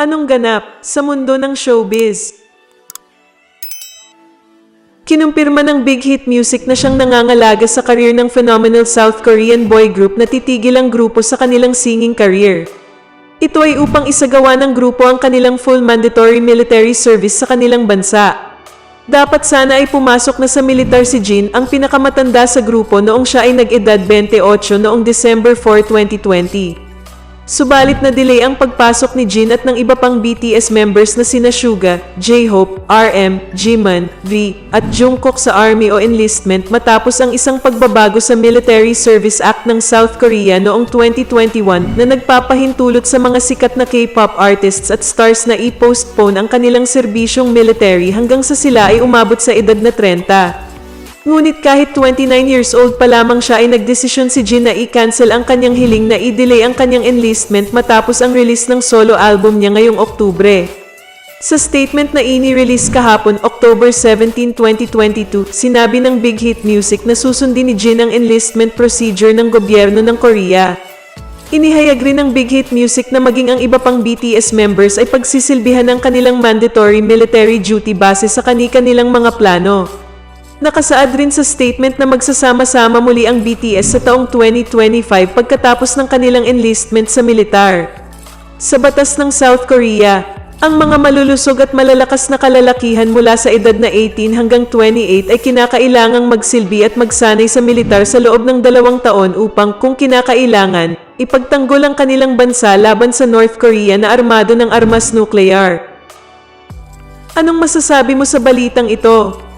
Anong ganap sa mundo ng showbiz? Kinumpirma ng Big Hit Music na siyang nangangalaga sa career ng phenomenal South Korean boy group na titigil ang grupo sa kanilang singing career. Ito ay upang isagawa ng grupo ang kanilang full mandatory military service sa kanilang bansa. Dapat sana ay pumasok na sa militar si Jin, ang pinakamatanda sa grupo noong siya ay nag-edad 28 noong December 4, 2020. Subalit na delay ang pagpasok ni Jin at ng iba pang BTS members na sina Suga, J-Hope, RM, Jimin, V, at Jungkook sa Army o enlistment matapos ang isang pagbabago sa Military Service Act ng South Korea noong 2021 na nagpapahintulot sa mga sikat na K-pop artists at stars na i-postpone ang kanilang serbisyong military hanggang sa sila ay umabot sa edad na 30. Ngunit kahit 29 years old pa lamang siya ay nagdesisyon si Jin na i-cancel ang kanyang hiling na i-delay ang kanyang enlistment matapos ang release ng solo album niya ngayong Oktubre. Sa statement na ini-release kahapon, October 17, 2022, sinabi ng Big Hit Music na susundin ni Jin ang enlistment procedure ng gobyerno ng Korea. Inihayag rin ng Big Hit Music na maging ang iba pang BTS members ay pagsisilbihan ng kanilang mandatory military duty base sa kani-kanilang mga plano. Nakasaad rin sa statement na magsasama-sama muli ang BTS sa taong 2025 pagkatapos ng kanilang enlistment sa militar. Sa batas ng South Korea, ang mga malulusog at malalakas na kalalakihan mula sa edad na 18 hanggang 28 ay kinakailangang magsilbi at magsanay sa militar sa loob ng dalawang taon upang kung kinakailangan, ipagtanggol ang kanilang bansa laban sa North Korea na armado ng armas nuklear. Anong masasabi mo sa balitang ito?